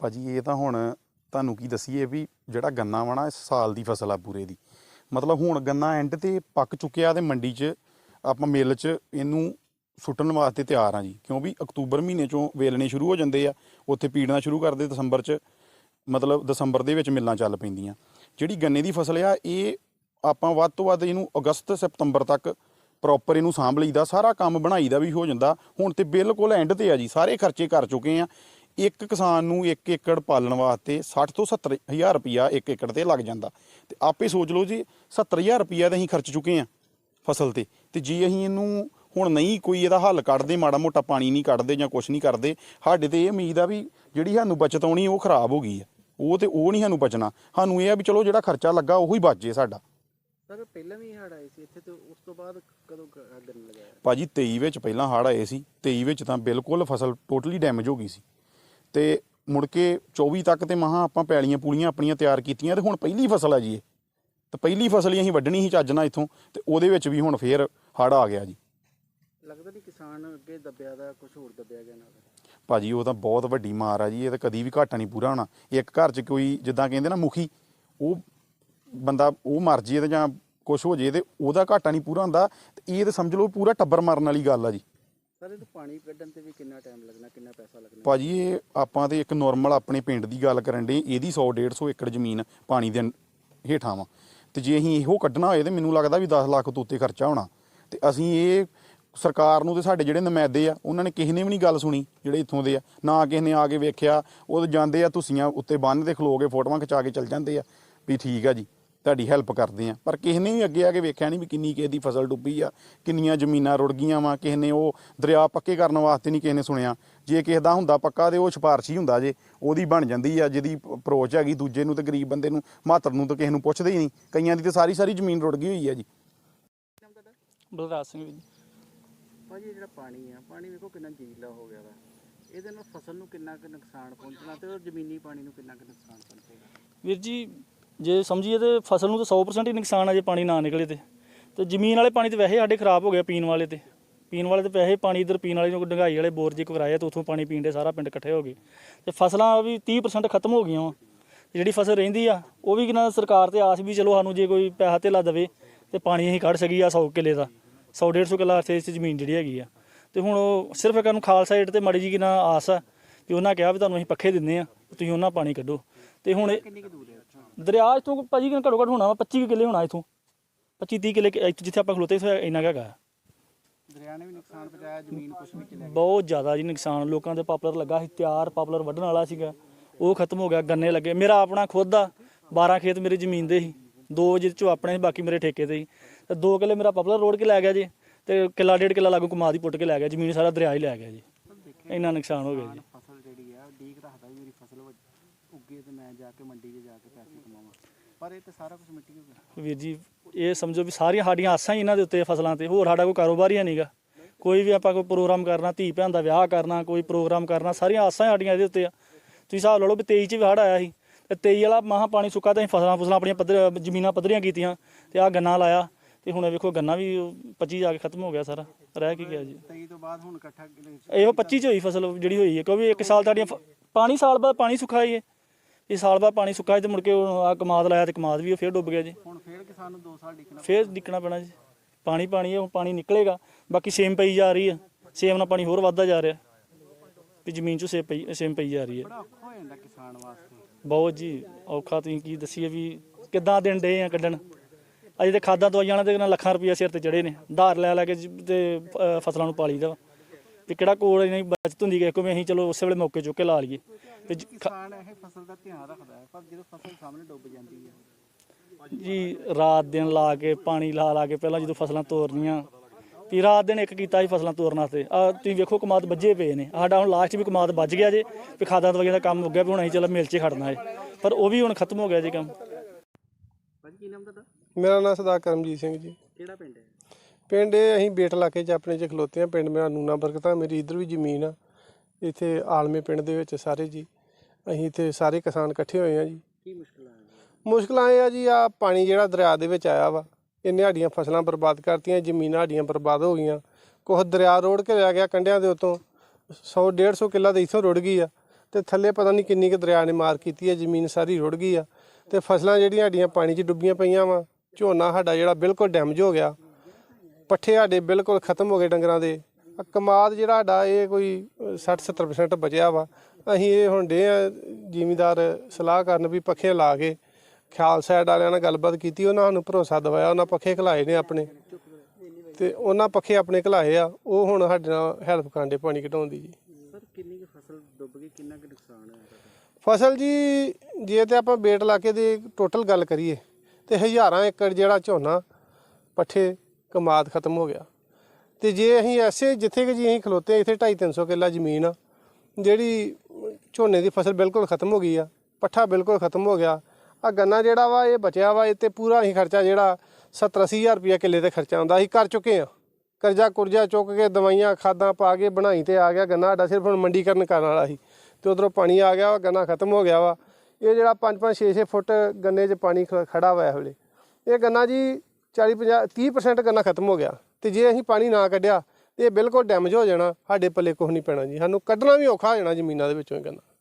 ਭਾਜੀ, ਇਹ ਤਾਂ ਹੁਣ ਤੁਹਾਨੂੰ ਕੀ ਦਸੀਏ ਵੀ ਜਿਹੜਾ ਗੰਨਾ ਵਾ ਨਾ, ਇਸ ਸਾਲ ਦੀ ਫਸਲ ਆ ਪੂਰੇ ਦੀ। ਮਤਲਬ ਹੁਣ ਗੰਨਾ ਐਂਡ ਤੇ ਪੱਕ ਚੁੱਕਿਆ ਤੇ ਮੰਡੀ 'ਚ ਆਪਾਂ ਮਿੱਲ 'ਚ ਇਹਨੂੰ ਸੁੱਟਣ ਵਾਸਤੇ ਤਿਆਰ ਆ ਜੀ। ਕਿਉਂ ਵੀ ਅਕਤੂਬਰ ਮਹੀਨੇ 'ਚੋਂ ਵੇਲਣੇ ਸ਼ੁਰੂ ਹੋ ਜਾਂਦੇ ਆ, ਉੱਥੇ ਪੀੜਨਾ ਸ਼ੁਰੂ ਕਰਦੇ ਦਸੰਬਰ 'ਚ, ਮਤਲਬ ਦਸੰਬਰ ਦੇ ਵਿੱਚ ਮਿੱਲਾਂ ਚੱਲ ਪੈਂਦੀਆਂ। ਜਿਹੜੀ ਗੰਨੇ ਦੀ ਫਸਲ ਆ, ਇਹ ਆਪਾਂ ਵੱਧ ਤੋਂ ਵੱਧ ਇਹਨੂੰ ਅਗਸਤ ਸਤੰਬਰ ਤੱਕ ਪ੍ਰੋਪਰ ਇਹਨੂੰ ਸਾਂਭ ਲਈਦਾ, ਸਾਰਾ ਕੰਮ ਬਣਾਈਦਾ ਵੀ ਹੋ ਜਾਂਦਾ। ਹੁਣ ਤੇ ਬਿਲਕੁਲ ਐਂਡ ਤੇ ਆ ਜੀ, ਸਾਰੇ ਖਰਚੇ ਕਰ ਚੁੱਕੇ ਆ। ਇੱਕ ਕਿਸਾਨ ਨੂੰ 1 ਏਕੜ ਪਾਲਣ ਵਾਸਤੇ 60 ਤੋਂ 70 ਹਜ਼ਾਰ ਰੁਪਿਆ 1 ਏਕੜ ਤੇ ਲੱਗ ਜਾਂਦਾ। ਤੇ ਆਪੇ ਸੋਚ ਲਓ ਜੀ 70000 ਰੁਪਿਆ ਤਾਂ ਅਸੀਂ ਖਰਚ ਚੁੱਕੇ ਆ ਫਸਲ ਤੇ। ਤੇ ਜੇ ਅਸੀਂ ਇਹਨੂੰ ਹੁਣ ਨਹੀਂ ਕੋਈ ਇਹਦਾ ਹੱਲ ਕੱਢਦੇ ਮਾੜਾ ਮੋਟਾ ਪਾਣੀ ਨਹੀਂ ਕੱਢਦੇ ਜਾਂ ਕੁਝ ਨਹੀਂ ਕਰਦੇ ਸਾਡੇ ਤੇ ਇਹ ਉਮੀਦ ਆ ਵੀ ਜਿਹੜੀ ਸਾਨੂੰ ਬਚਤ ਆਉਣੀ ਉਹ ਖਰਾਬ ਹੋ ਗਈ ਆ। ਉਹ ਤੇ ਉਹ ਨਹੀਂ ਸਾਨੂੰ ਬਚਣਾ। ਸਾਨੂੰ ਇਹ ਆ ਵੀ ਚਲੋ ਜਿਹੜਾ ਖਰਚਾ ਲੱਗਾ ਉਹੀ ਬਚ ਜੇ ਸਾਡਾ। ਸਰ ਪਹਿਲਾਂ ਵੀ ਹੜ ਆਏ ਸੀ ਇੱਥੇ ਤੇ ਉਸ ਤੋਂ ਬਾਅਦ ਕਦੋਂ ਗੰਨ ਲਗਾਇਆ ਭਾਜੀ 23 ਵਿੱਚ ਪਹਿਲਾਂ ਹੜ੍ਹ ਆਏ ਸੀ। 23 ਵਿੱਚ ਤਾਂ ਬਿਲਕੁਲ ਫਸਲ ਟੋਟਲੀ ਡੈਮੇਜ ਹੋ ਗਈ ਸੀ। ਤੇ ਮੁੜ ਕੇ 24 ਤੱਕ ਤੇ ਮਹਾ ਆਪਾਂ ਪੈਲੀਆਂ ਪੂਲੀਆਂ ਆਪਣੀਆਂ ਤਿਆਰ ਕੀਤੀਆਂ ਤੇ ਹੁਣ ਪਹਿਲੀ ਫਸਲ ਆ ਜੀ ਇਹ। ਤੇ ਪਹਿਲੀ ਫਸਲ ਹੀ ਅਸੀਂ ਵੱਢਣੀ ਸੀ ਚੱਜ ਨਾਲ ਇੱਥੋਂ ਤੇ ਉਹਦੇ ਵਿੱਚ ਵੀ ਹੁਣ ਫੇਰ ਹੜ੍ਹ ਆ ਗਿਆ ਜੀ। ਲੱਗਦਾ ਨਹੀਂ ਕਿਸਾਨ ਅੱਗੇ ਦੱਬਿਆ ਦਾ ਕੁਝ ਹੋਰ ਦੱਬਿਆ ਗਿਆ ਨਾਲ ਭਾਜੀ ਉਹ ਤਾਂ ਬਹੁਤ ਵੱਡੀ ਮਾਰ ਆ ਜੀ ਇਹ ਤਾਂ ਕਦੀ ਵੀ ਘਾਟਾ ਨਹੀਂ ਪੂਰਾ ਹੋਣਾ। ਇੱਕ ਘਰ 'ਚ ਕੋਈ ਜਿੱਦਾਂ ਕਹਿੰਦੇ ਨਾ ਮੁਖੀ ਉਹ ਬੰਦਾ ਉਹ ਮਰ ਜੇ ਤੇ ਜਾਂ ਕੁਝ ਹੋ ਜੇ ਤੇ ਉਹਦਾ ਘਾਟਾ ਨਹੀਂ ਪੂਰਾ ਹੁੰਦਾ। ਤੇ ਇਹ ਤਾਂ ਸਮਝ ਲਓ ਪੂਰਾ ਟੱਬਰ ਮਰਨ ਵਾਲੀ ਗੱਲ ਆ ਜੀ। ਸਰ ਇਹ ਪਾਣੀ ਕੱਢਣ ਤੇ ਵੀ ਕਿੰਨਾ ਟਾਈਮ ਲੱਗਣਾ, ਕਿੰਨਾ ਪੈਸਾ ਲੱਗਣਾ? ਭਾਜੀ, ਇਹ ਆਪਾਂ ਤੇ ਇੱਕ ਨਾਰਮਲ ਆਪਣੇ ਪਿੰਡ ਦੀ ਗੱਲ ਕਰਨ ਦੇ ਇਹਦੀ 100 150 ਏਕੜ ਜ਼ਮੀਨ ਪਾਣੀ ਦੇ ਹੇਠਾਂ ਵਾ। ਤੇ ਜੇ ਅਸੀਂ ਇਹੋ ਕੱਢਣਾ ਹੋਏ ਤੇ ਮੈਨੂੰ ਲੱਗਦਾ ਵੀ 10 ਲੱਖ ਤੋਂ ਉੱਤੇ ਖਰਚਾ ਹੋਣਾ। ਤੇ ਅਸੀਂ ਇਹ ਸਰਕਾਰ ਨੂੰ ਤੇ ਸਾਡੇ ਜਿਹੜੇ ਨੁਮਾਇੰਦੇ ਆ, ਉਹਨਾਂ ਨੇ ਕਿਸੇ ਨੇ ਵੀ ਨਹੀਂ ਗੱਲ ਸੁਣੀ, ਜਿਹੜੇ ਇੱਥੋਂ ਦੇ ਆ। ਨਾ ਕਿਸੇ ਨੇ ਆ ਕੇ ਵੇਖਿਆ, ਉਹ ਤਾਂ ਜਾਂਦੇ ਆ ਤੁਸੀਆਂ ਉੱਤੇ ਬੰਨ ਤੇ ਖਲੋ ਕੇ ਫੋਟੋਆਂ ਖਿਚਾ ਕੇ ਚੱਲ ਜਾਂਦੇ ਆ। ਵੀ ਠੀਕ ਆ ਜੀ। ਤੁਹਾਡੀ ਹੈਲਪ ਕਰਦੇ ਆ। ਪਰ ਕਿਸੇ ਨੇ ਵੀ ਅੱਗੇ ਆ ਕੇ ਵੇਖਿਆ ਨਹੀਂ ਵੀ ਕਿੰਨੀ ਕਿਸੇ ਦੀ ਫਸਲ ਡੁੱਬੀ ਆ ਕਿੰਨੀਆਂ ਜ਼ਮੀਨਾਂ ਰੁੜ ਗਈਆਂ ਵਾ ਕਿਸੇ ਨੇ ਉਹ ਦਰਿਆ ਪੱਕੇ ਕਰਨ ਵਾਸਤੇ ਨਹੀਂ ਕਿਸੇ ਨੇ ਸੁਣਿਆ। ਜੇ ਕਿਸੇ ਦਾ ਹੁੰਦਾ ਪੱਕਾ ਤੇ ਉਹ ਸਿਫਾਰਸ਼ੀ ਹੁੰਦਾ ਜੇ ਉਹਦੀ ਬਣ ਜਾਂਦੀ ਆ ਜਿਹਦੀ ਅਪਰੋਚ ਹੈਗੀ ਦੂਜੇ ਨੂੰ ਤੇ ਗਰੀਬ ਬੰਦੇ ਨੂੰ ਮਾਤਰ ਨੂੰ ਤਾਂ ਕਿਸੇ ਨੂੰ ਪੁੱਛਦੇ ਹੀ ਨਹੀਂ। ਕਈਆਂ ਦੀ ਤੇ ਸਾਰੀ ਸਾਰੀ ਜ਼ਮੀਨ ਰੁੜ ਗਈ ਹੋਈ ਆ ਜੀ। ਬਲਰਾਜ ਸਿੰਘ ਜੀ ਭਾਜੀ ਇਹ ਜਿਹੜਾ ਪਾਣੀ ਆ ਪਾਣੀ ਵੇਖੋ ਕਿੰਨਾ ਜ਼ਹਿਰੀਲਾ ਹੋ ਗਿਆ ਵਾ। ਇਹਦੇ ਨਾਲ ਫਸਲ ਨੂੰ ਕਿੰਨਾ ਕੁ ਨੁਕਸਾਨ ਪਹੁੰਚਣਾ ਤੇ ਉਹ ਜ਼ਮੀਨੀ ਪਾਣੀ ਨੂੰ ਕਿੰਨਾ ਕੁ ਨੁਕਸਾਨ ਪਹੁੰਚੇਗਾ? ਵੀਰ ਜੀ ਜੇ ਸਮਝੀਏ ਤੇ ਫਸਲ ਨੂੰ ਤਾਂ 100% ਹੀ ਨੁਕਸਾਨ ਆ ਜੇ ਪਾਣੀ ਨਾ ਨਿਕਲੇ ਤੇ। ਤੇ ਜ਼ਮੀਨ ਵਾਲੇ ਪਾਣੀ ਤੇ ਵੈਸੇ ਸਾਡੇ ਖਰਾਬ ਹੋ ਗਿਆ ਪੀਣ ਵਾਲੇ ਤੇ। ਪੀਣ ਵਾਲੇ ਤੇ ਵੈਸੇ ਪਾਣੀ ਇਧਰ ਪੀਣ ਵਾਲੇ ਨੂੰ ਡੰਗਾਈ ਵਾਲੇ ਬੋਰ ਜੇ ਕਰਾਇਆ ਤੇ ਉਥੋਂ ਪਾਣੀ ਪੀਣ ਦੇ ਸਾਰਾ ਪਿੰਡ ਇਕੱਠੇ ਹੋ ਗਏ। ਤੇ ਫਸਲਾਂ ਵੀ 30% ਖਤਮ ਹੋ ਗਈਆਂ ਵਾ। ਜਿਹੜੀ ਫਸਲ ਰਹਿੰਦੀ ਆ, ਉਹ ਵੀ ਕਿਨਾ ਸਰਕਾਰ ਤੇ ਆਸ ਵੀ ਚਲੋ ਸਾਨੂੰ ਜੇ ਕੋਈ ਪੈਸਾ ਧੇਲਾ ਦੇਵੇ, ਤੇ ਪਾਣੀ ਅਸੀਂ ਕੱਢ ਸਕੀ ਆ 100 ਕਿੱਲੇ ਦਾ। 100 150 ਕਿੱਲਾ ਇੱਥੇ ਇਸ ਜ਼ਮੀਨ ਜਿਹੜੀ ਹੈਗੀ ਆ। ਤੇ ਹੁਣ ਉਹ ਸਿਰਫ ਇੱਕ ਨੂੰ ਖਾਲਸਾ ਏਡ ਤੇ ਮਾੜੀ ਜੀ ਕਿਨਾ ਆਸ ਆ, ਵੀ ਉਹਨਾਂ ਕਿਹਾ ਵੀ ਤੁਹਾਨੂੰ ਅਸੀਂ ਪੱਖੇ ਦਿੰਦੇ ਆ। ਤੁਸੀਂ ਉਹਨਾਂ ਪਾਣੀ ਕੱਢੋ। ਤੇ ਹੁਣ ਇਹ- ਕਿੰਨੀ ਕੁ ਦੂਰ ਹੈ ਇੱਥੋਂ ਦਰਿਆ ਇਥੋਂ ਭਾਜੀ ਘੱਟੋ ਘੱਟ ਹੋਣਾ ਵਾ 25 ਕੁ ਕਿੱਲੇ ਹੋਣਾ ਇਥੋਂ। 25 30 ਕਿੱਲੇ ਕਿ- ਇੱਥੇ ਜਿੱਥੇ ਆਪਾਂ ਖਲੋਤੇ ਇੱਥੇ ਇੰਨਾ ਕੁ ਹੈਗਾ। ਦਰਿਆ ਨੇ ਵੀ ਨੁਕਸਾਨ ਪਹੁੰਚਾਇਆ ਜ਼ਮੀਨ ਕੁਛ ਵੀ ਚਲੇ ਬਹੁਤ ਜ਼ਿਆਦਾ ਜੀ ਨੁਕਸਾਨ ਲੋਕਾਂ ਦੇ ਪਾਪੂਲਰ ਲੱਗਾ ਸੀ ਤਿਆਰ ਪਾਪੂਲਰ ਵੱਢਣ ਵਾਲਾ ਸੀਗਾ। ਉਹ ਖਤਮ ਹੋ ਗਿਆ ਗੰਨੇ ਲੱਗੇ। ਮੇਰਾ ਆਪਣਾ ਖੁਦ ਦਾ 12 ਖੇਤ ਮੇਰੀ ਜ਼ਮੀਨ ਦੇ ਸੀ। ਦੋ ਜਿਹਦੇ ਚੋਂ ਆਪਣੇ ਸੀ ਬਾਕੀ ਮੇਰੇ ਠੇਕੇ ਤੇ ਸੀ। ਤੇ ਦੋ ਕਿੱਲੇ ਮੇਰਾ ਪਾਪੂਲਰ ਰੋਡ ਕੇ ਲੈ ਗਿਆ ਜੀ ਤੇ ਕਿੱਲਾ ਡੇਢ ਕਿੱਲਾ ਲਾਗੂ ਕਮਾਦ ਹੀ ਪੁੱਟ ਕੇ ਲੈ ਗਿਆ ਜ਼ਮੀਨ ਸਾਰਾ ਦਰਿਆ ਹੀ ਲੈ ਗਿਆ ਜੀ। ਇੰਨਾ ਨੁਕਸਾਨ ਹੋ ਗਿਆ ਜੀ ਫਸਲ ਜਿਹੜੀ ਆ ਡੀਕ ਰੱਖਦਾ ਵੀ ਮੇਰੀ ਫਸਲ ਵੱਧ- ਉੱਗੇ ਤੇ ਮੈਂ ਜਾ ਕੇ ਮੰਡੀ 'ਚ ਜਾ ਕੇ ਪੈਸੇ ਕਮਾਵਾਂ। ਪਰ ਇਹ ਤੇ ਸਾਰਾ ਕੁਝ ਮਿੱਟੀ ਹੋ ਗਿਆ ਵੀਰ ਜੀ ਇਹ ਸਮਝੋ ਵੀ ਸਾਰੀਆਂ ਸਾਡੀਆਂ ਆਸਾਂ ਹੀ ਇਹਨਾਂ ਦੇ ਉੱਤੇ ਫਸਲਾਂ ਤੇ ਹੋਰ ਸਾਡਾ ਕੋਈ ਕਾਰੋਬਾਰ ਹੀ ਨਹੀਂਗਾ ਕੋਈ ਵੀ ਆਪਾਂ ਕੋਈ ਪ੍ਰੋਗਰਾਮ ਕਰਨਾ ਧੀ ਭੈਣ ਦਾ ਵਿਆਹ ਕਰਨਾ ਕੋਈ ਪ੍ਰੋਗਰਾਮ ਕਰਨਾ ਸਾਰੀਆਂ ਆਸਾਂ ਸਾਡੀਆਂ ਇਹਦੇ ਉੱਤੇ ਆ। ਤੁਸੀਂ ਹਿਸਾਬ ਲਾ ਲਓ ਵੀ 23 ਚ ਵੀ ਆਇਆ ਸੀ ਤੇ 23 ਵਾਲਾ ਮਹਾ ਪਾਣੀ ਸੁੱਕਾ ਤਾਂ ਅਸੀਂ ਫਸਲਾਂ ਫਸਲਾਂ ਆਪਣੀਆਂ ਪੱਧਰ ਜ਼ਮੀਨਾਂ ਪੱਧਰੀਆਂ ਕੀਤੀਆਂ ਤੇ ਆ ਗੰਨਾ ਲਾਇਆ ਤੇ ਹੁਣ ਵੇਖੋ ਗੰਨਾ ਵੀ 25 ਜਾ ਕੇ ਖਤਮ ਹੋ ਗਿਆ ਸਾਰਾ। ਰਹਿ ਕੀ ਗਿਆ ਜੀ। 23 ਤੋਂ ਬਾਅਦ ਹੁਣ ਇਕੱਠਾ ਇਹੋ 25 ਚ ਹੋਈ ਫਸਲ ਜਿਹੜੀ ਹੋਈ ਹੈ ਕਿਉਂਕਿ ਇੱਕ ਸਾਲ ਸਾਡੀਆਂ ਫ- ਪਾਣੀ ਸਾਲ ਬਾਅਦ ਪਾਣੀ ਸੁੱਕਾ ਹੀ ਹੈ। ਇਹ ਸਾਲ ਬਾਅਦ ਪਾਣੀ ਸੁੱਕਾ ਤੇ ਮੁੜ ਕੇ ਆ ਕਮਾਦ ਲਾਇਆ ਤੇ ਕਮਾਦ ਵੀ ਉਹ ਫੇਰ ਡੁੱਬ ਗਿਆ ਜੀ। ਹੁਣ ਫੇਰ ਕਿਸਾਨ ਨੂੰ 2 ਸਾਲ ਡਿੱਕਣਾ ਫੇਰ ਨਿਕਣਾ ਪੈਣਾ ਜੀ। ਪਾਣੀ ਪਾਣੀ ਹੈ ਉਹ ਪਾਣੀ ਨਿਕਲੇਗਾ। ਬਾਕੀ ਸੇਮ ਪਈ ਜਾ ਰਹੀ ਹੈ। ਸੇਮ ਨਾਲ ਪਾਣੀ ਹੋਰ ਵੱਧਦਾ ਜਾ ਰਿਹਾ। ਵੀ ਜ਼ਮੀਨ 'ਚੋਂ ਸੇਮ ਪਈ ਸੇਮ ਪਈ ਜਾ ਰਹੀ ਹੈ। ਬੜਾ ਔਖਾ ਹੋ ਜਾਂਦਾ ਕਿਸਾਨ ਵਾਸਤੇ। ਬਹੁਤ ਜੀ ਔਖਾ ਤੁਸੀਂ ਕੀ ਦਸੀਏ ਵੀ ਕਿੱਦਾਂ ਦਿਨ ਡੇ ਆ ਕੱਢਣ। ਅਜੇ ਤੇ ਖਾਦਾਂ ਦਵਾਈਆਂ ਨਾਲ ਤੇ ਨਾਲ ਲੱਖਾਂ ਰੁਪਈਆ ਸਿਰ ਤੇ ਚੜੇ ਨੇ। ਧਾਰ ਲੈ ਲੈ ਕੇ ਤੇ ਫਸਲਾਂ ਨੂੰ ਪਾਲੀਦਾ ਵਾ ਵੀ ਕਿਹੜਾ ਕੋਲ ਨਹੀਂ ਬਚਤ ਹੁੰਦੀ ਕਿ ਕੋਈ ਅਸੀਂ ਚਲੋ ਉਸੇ ਵੇਲੇ ਮੌਕੇ ਚੁੱਕ ਕੇ ਲਾ ਲਈਏ। ਤੇ ਜ- ਖ- ਕਿਸਾਨ ਇਹ ਫਸਲ ਦਾ ਧਿਆਨ ਰੱਖਦਾ ਹੈ ਪਰ ਜਦੋਂ ਫਸਲ ਸਾਹਮਣੇ ਡੁੱਬ ਜਾਂਦੀ ਹੈ। ਜੀ ਰਾਤ ਦਿਨ ਲਾ ਕੇ ਪਾਣੀ ਲਾ ਲਾ ਕੇ ਪਹਿਲਾਂ ਜਦੋਂ ਫਸਲਾਂ ਤੋਰਨੀਆਂ ਵੀ ਰਾਤ ਦਿਨ ਇੱਕ ਕੀਤਾ ਸੀ ਫਸਲਾਂ ਤੋਰਨ ਵਾਸਤੇ। ਆ ਤੁਸੀਂ ਵੇਖੋ ਕਮਾਦ ਵੱਜੇ ਪਏ ਨੇ। ਸਾਡਾ ਹੁਣ ਲਾਸਟ ਵੀ ਕਮਾਦ ਵੱਜ ਗਿਆ ਜੇ ਵੀ ਖਾਦਾਂ ਦਵਾਈਆਂ ਦਾ ਕੰਮ ਹੋ ਗਿਆ ਵੀ ਹੁਣ ਅਸੀਂ ਚਲੋ ਮਿਲ 'ਚ ਹੀ ਖੜਨਾ ਹੈ। ਪਰ ਉਹ ਵੀ ਹੁਣ ਖਤਮ ਹੋ ਗਿਆ ਜੀ ਕੰਮ। ਭਾਜੀ ਕੀ ਨਾਮ ਤੁਹਾਡਾ? ਮੇਰਾ ਨਾਮ ਸਰਦਾਰ ਕਰਮਜੀਤ ਸਿੰਘ ਜੀ। ਕਿਹੜਾ ਪਿੰਡ ਹੈ? ਪਿੰਡ ਇਹ ਅਸੀਂ ਬੇਟ ਇਲਾਕੇ 'ਚ ਆਪਣੇ 'ਚ ਖਲੋਤੇ ਆ ਪਿੰਡ ਮੇਰਾ ਨੂਨਾ ਬਰਕਤਾ ਮੇਰੀ ਇਧਰ ਵੀ ਜ਼ਮੀਨ ਆ। ਇੱਥੇ ਆਲਮੇ ਪਿੰਡ ਦੇ ਵਿੱਚ ਸਾਰੇ ਜੀ। ਅਸੀਂ ਇੱਥੇ ਸਾਰੇ ਕਿਸਾਨ ਇਕੱਠੇ ਹੋਏ ਆ ਜੀ। ਕੀ ਮੁਸ਼ਕਲਾਂ ਆ ਮੁਸ਼ਕਲਾਂ ਇਹ ਆ ਜੀ ਆ ਪਾਣੀ ਜਿਹੜਾ ਦਰਿਆ ਦੇ ਵਿੱਚ ਆਇਆ ਵਾ ਇਹਨੇ ਸਾਡੀਆਂ ਫਸਲਾਂ ਬਰਬਾਦ ਕਰਤੀਆਂ ਜ਼ਮੀਨਾਂ ਸਾਡੀਆਂ ਬਰਬਾਦ ਹੋ ਗਈਆਂ। ਕੁਝ ਦਰਿਆ ਰੋੜ ਕੇ ਲੈ ਗਿਆ ਕੰਢਿਆਂ ਦੇ ਉਤੋਂ 100 150 ਕਿੱਲਾ ਤੇ ਇੱਥੋਂ ਰੁੜ ਗਈ ਆ। ਤੇ ਥੱਲੇ ਪਤਾ ਨਹੀਂ ਕਿੰਨੀ ਕੁ ਦਰਿਆ ਨੇ ਮਾਰ ਕੀਤੀ ਹੈ ਜ਼ਮੀਨ ਸਾਰੀ ਰੁੜ ਗਈ ਆ। ਤੇ ਫਸਲਾਂ ਜਿਹੜੀਆਂ ਸਾਡੀਆਂ ਪਾਣੀ 'ਚ ਡੁੱਬੀਆਂ ਪਈਆਂ ਵਾ ਝੋਨਾ ਸਾਡਾ ਜਿਹੜਾ ਬਿਲਕੁਲ ਡੈਮੇਜ ਹੋ ਗਿਆ। ਪੱਠੇ ਸਾਡੇ ਬਿਲਕੁਲ ਖਤਮ ਹੋ ਗਏ ਡੰਗਰਾਂ ਦੇ। ਕਮਾਦ ਜਿਹੜਾ ਸਾਡਾ ਇਹ ਕੋਈ 60-70% ਬਚਿਆ ਵਾ। ਅਸੀਂ ਇਹ ਹੁਣ ਡੇ ਆ ਜ਼ਿਮੀਦਾਰ ਸਲਾਹ ਕਰਨ ਵੀ ਪੱਖੇ ਲਾ ਕੇ ਖਿਆਲ ਸਾਈਡ ਵਾਲਿਆਂ ਨਾਲ ਗੱਲਬਾਤ ਕੀਤੀ ਉਹਨਾਂ ਸਾਨੂੰ ਭਰੋਸਾ ਦਿਵਾਇਆ ਉਹਨਾਂ ਪੱਖੇ ਖਲਾਏ ਨੇ ਆਪਣੇ। ਤੇ ਉਹਨਾਂ ਪੱਖੇ ਆਪਣੇ ਖਲਾਏ ਆ ਉਹ ਹੁਣ ਸਾਡੇ ਨਾਲ ਹੈਲਪ ਕਰਦੇ ਪਾਣੀ ਘਟਾਉਣ ਦੀ ਜੀ। ਸਰ ਕਿੰਨੀ ਕੁ ਫਸਲ ਡੁੱਬ ਗਈ ਕਿੰਨਾ ਕੁ ਨੁਕਸਾਨ ਹੋਇਆ ਫਸਲ ਜੀ ਜੇ ਤੇ ਆਪਾਂ ਬੇਟ ਇਲਾਕੇ ਦੀ ਟੋਟਲ ਗੱਲ ਕਰੀਏ ਤੇ ਹਜ਼ਾਰਾਂ ਏਕੜ ਜਿਹੜਾ ਝੋਨਾ ਪੱਠੇ ਕਮਾਦ ਖਤਮ ਹੋ ਗਿਆ। ਤੇ ਜੇ ਅਸੀਂ ਐਸੇ ਜਿੱਥੇ ਕਿ ਜੀ ਅਸੀਂ ਖਲੋਤੇ ਹਾਂ, ਇੱਥੇ 2.5 300 ਕਿੱਲਾ ਜ਼ਮੀਨ ਆ ਜਿਹੜੀ ਝੋਨੇ ਦੀ ਫਸਲ ਬਿਲਕੁਲ ਖਤਮ ਹੋ ਗਈ ਆ ਪੱਠਾ ਬਿਲਕੁਲ ਖਤਮ ਹੋ ਗਿਆ ਆ ਗੰਨਾ ਜਿਹੜਾ ਵਾ ਇਹ ਬਚਿਆ ਵਾ ਇਹ ਤੇ ਪੂਰਾ ਅਸੀਂ ਖਰਚਾ ਜਿਹੜਾ 70 80000 ਰੁਪਇਆ ਕਿੱਲੇ ਤੇ ਖਰਚਾ ਆਉਂਦਾ ਅਸੀਂ ਕਰ ਚੁੱਕੇ ਆ। ਕਰਜ਼ਾ ਕੁਰਜ਼ਾ ਚੁੱਕ ਕੇ ਦਵਾਈਆਂ ਖਾਦਾਂ ਪਾ ਕੇ ਬਣਾਈ ਤੇ ਆ ਗਿਆ ਗੰਨਾ ਸਾਡਾ ਸਿਰਫ ਹੁਣ ਮੰਡੀਕਰਨ ਕਰਨ ਵਾਲਾ ਸੀ। ਤੇ ਉਧਰੋਂ ਪਾਣੀ ਆ ਗਿਆ ਵਾ ਗੰਨਾ ਖਤਮ ਹੋ ਗਿਆ ਵਾ। ਇਹ ਜਿਹੜਾ 5 5 6 6 ਫੁੱਟ ਗੰਨੇ 'ਚ ਪਾਣੀ ਖ- ਖੜਾ ਹੋਇਆ ਹਲੇ ਇਹ ਗੰਨਾ ਜੀ 40 50 30% ਗੰਨਾ ਖਤਮ ਹੋ ਗਿਆ ਤੇ ਜੇ ਅਸੀਂ ਪਾਣੀ ਨਾ ਕੱਢਿਆ ਤੇ ਇਹ ਬਿਲਕੁਲ ਡੈਮੇਜ ਹੋ ਜਾਣਾ, ਸਾਡੇ ਪੱਲੇ ਕੁਝ ਨਹੀਂ ਪੈਣਾ ਜੀ। ਸਾਨੂੰ ਕੱਢਣਾ ਵੀ ਔਖਾ ਹੋ ਜਾਣਾ ਜ਼ਮੀਨਾਂ ਦੇ ਵਿੱਚੋਂ ਇਹ ਗੰਨਾ।